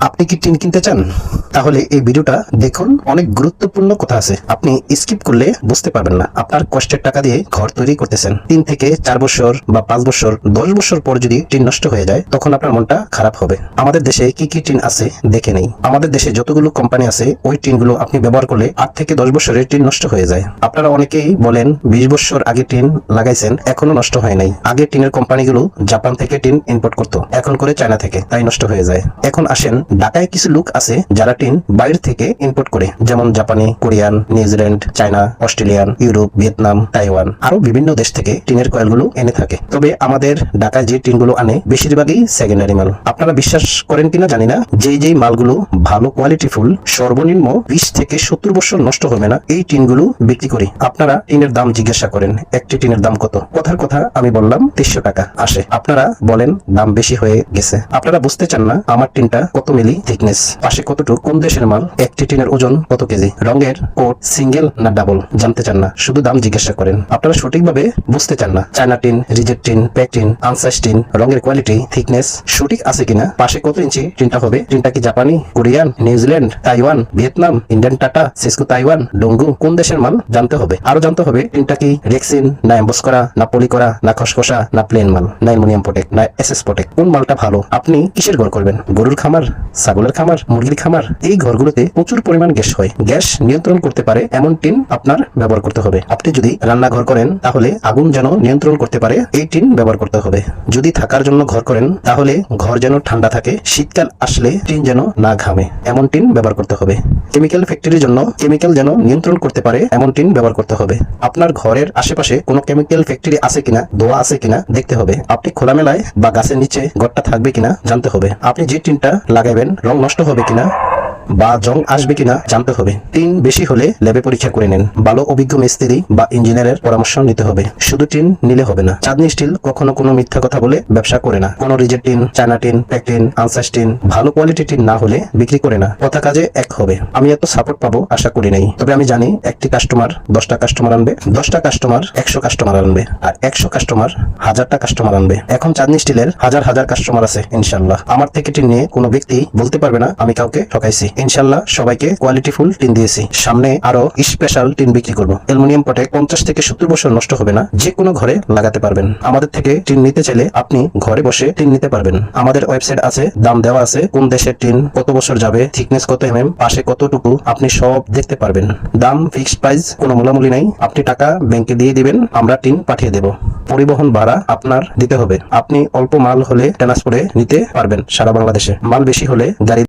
আপনি কি টিন কিনতে চান? তাহলে এই ভিডিওটা দেখুন, অনেক গুরুত্বপূর্ণ কথা আছে। আপনি স্কিপ করলে বুঝতে পারবেন না। আপনার কষ্টের টাকা দিয়ে ঘর তৈরি করতেছেন। তিন থেকে চার বছর বা পাঁচ বছর, দশ বছর পর যদি টিন নষ্ট হয়ে যায়, তখন আপনার মনটা খারাপ হবে। আমাদের দেশে কি কি টিন আছে দেখে নেই। আমাদের দেশে যতগুলো কোম্পানি আছে, ওই টিনগুলো আপনি ব্যবহার করলে আট থেকে দশ বছরের টিন নষ্ট হয়ে যায়। আপনারা অনেকেই বলেন, বিশ বছর আগে টিন লাগাইছেন, এখনও নষ্ট হয় নাই। আগে টিনের কোম্পানিগুলো জাপান থেকে টিন ইম্পোর্ট করতো। এখন করে চায়না থেকে, তাই নষ্ট হয়ে যায়। এখন আসেন ঢাকায় কিছু লোক আছে যারা টিন বাইরে থেকে ইম্পোর্ট করে, যেমন জাপানি, Korean, New Zealand, China, Australian, Europe, Vietnam, Taiwan আরও বিভিন্ন দেশ থেকে টিনের কয়েলগুলো এনে থাকে। তবে আমাদের ঢাকায় যে টিনগুলো আনে, বেশিরভাগই সেকেন্ডারি মাল। আপনারা বিশ্বাস করেন কিনা জানি না, যেই যেই মালগুলো ভালো কোয়ালিটি ফুল সর্বনিম্ন বিশ থেকে সত্তর বছর নষ্ট হবে না, এই টিনগুলো বিক্রি করি। আপনারা টিনের দাম জিজ্ঞাসা করেন, একটি টিনের দাম কত? কথার কথা আমি বললাম, তিনশো টাকা। আসে। আপনারা বলেন, দাম বেশি হয়ে গেছে। আপনারা বুঝতে চান না, আমার টিনটা কত মিলি থিকনেস পাশে কতটুকু? কোন দেশের মাল? একটি টিনের ওজন কত কেজি? রঙের কোট সিঙ্গেল না ডাবল? জানতে চান না। শুধু দাম জিজ্ঞাসা করেন। আপনারা সঠিকভাবে বুঝতে চান না। China tin reject tin pack tin, আনসাইজ tin, রঙের কোয়ালিটি থিকনেস সঠিক আছে কিনা? পাশে কত ইঞ্চি টিনটা হবে? টিনটা কি জাপানি, Korean, New Zealand, Taiwan, Vietnam, Indian Tata, Cisco Taiwan, ডোঙ্গু? কোন দেশের মাল? জানতে হবে। আরও জানতে হবে, টিনটা কি রেক্সিন, না এম্বস করা, না পলি করা, না খসখসা, না প্লেন মাল, না অ্যালুমিনিয়াম প্রোটেক্ট, না এসএস প্রোটেক্ট? কোন মালটা ভালো? আপনি কিসের ঘর করবেন? গরুর খামার? ছাগলের খামার, মুরগির খামার, এই ঘরগুলোতে প্রচুর পরিমাণ গ্যাস হয়। গ্যাস নিয়ন্ত্রণ করতে পারে এমন টিন আপনার ব্যবহার করতে হবে। আপনি যদি রান্নাঘর করেন, তাহলে আগুন যেন নিয়ন্ত্রণ করতে পারে, এই টিন ব্যবহার করতে হবে। যদি থাকার জন্য ঘর করেন, তাহলে ঘর যেন ঠান্ডা থাকে, শীতকাল আসলে টিন যেন না ঘামে, এমন টিন ব্যবহার করতে হবে। কেমিক্যাল ফ্যাক্টরির জন্য কেমিক্যাল যেন নিয়ন্ত্রণ করতে পারে, এমন টিন ব্যবহার করতে হবে। আপনার ঘরের আশেপাশে কোনো কেমিক্যাল ফ্যাক্টরি আছে কিনা, দোয়া আছে কিনা, দেখতে হবে। আপনি খোলামেলায় বা গাছের নিচে ঘরটা থাকবে কিনা, জানতে হবে। আপনি যে টিনটা লাগাবেন রং নষ্ট হবে কিনা? বা জং আসবে কিনা জানতে হবে। টিন বেশি হলে ল্যাবে পরীক্ষা করে নেন। ভালো অভিজ্ঞ মিস্ত্রি বা ইঞ্জিনিয়ারের পরামর্শ নিতে হবে। শুধু টিন নিলে হবে না। চাঁদনি স্টিল কখনো কোনো মিথ্যা কথা বলে ব্যবসা করে না। কোনো reject tin, China tin pack tin আনসাস tin, ভালো কোয়ালিটি টিন না হলে বিক্রি করে না। কথা কাজে এক হবে। আমি এত সাপোর্ট পাবো আশা করি নাই। তবে আমি জানি একটি কাস্টমার দশটা কাস্টমার আনবে, দশটা কাস্টমার একশো কাস্টমার আনবে, আর একশো কাস্টমার হাজারটা কাস্টমার আনবে। এখন চাঁদনি স্টিলের হাজার হাজার কাস্টমার আছে ইনশাল্লাহ আমার থেকে টিন নিয়ে কোনো ব্যক্তি বলতে পারবে না, আমি কাউকে ঠকাইছি। ইনশাল্লাহ সবাইকে কোয়ালিটি ফুল টিন দিয়েছি। সামনে আরও স্পেশাল টিন বিক্রি করব। অ্যালুমিনিয়াম পটে পঞ্চাশ থেকে সত্তর বছর নষ্ট হবে না, যে কোনো ঘরে লাগাতে পারবেন। আমাদের থেকে টিন নিতে চাইলে আপনি ঘরে বসে টিন নিতে পারবেন। আমাদের ওয়েবসাইট আছে, দাম দেওয়া আছে, কোন দেশের টিন কত বছর যাবে থিকনেস কত এমএম পাশে কতটুকু আপনি সব দেখতে পারবেন। দাম ফিক্সড প্রাইস কোনো মূলামূলি নাই। আপনি টাকা ব্যাংকে দিয়ে দিবেন, আমরা টিন পাঠিয়ে দেব। পরিবহন ভাড়া আপনার দিতে হবে। আপনি অল্প মাল হলে ট্রান্সপোর্টে নিতে পারবেন সারা বাংলাদেশে। মাল বেশি হলে গাড়ি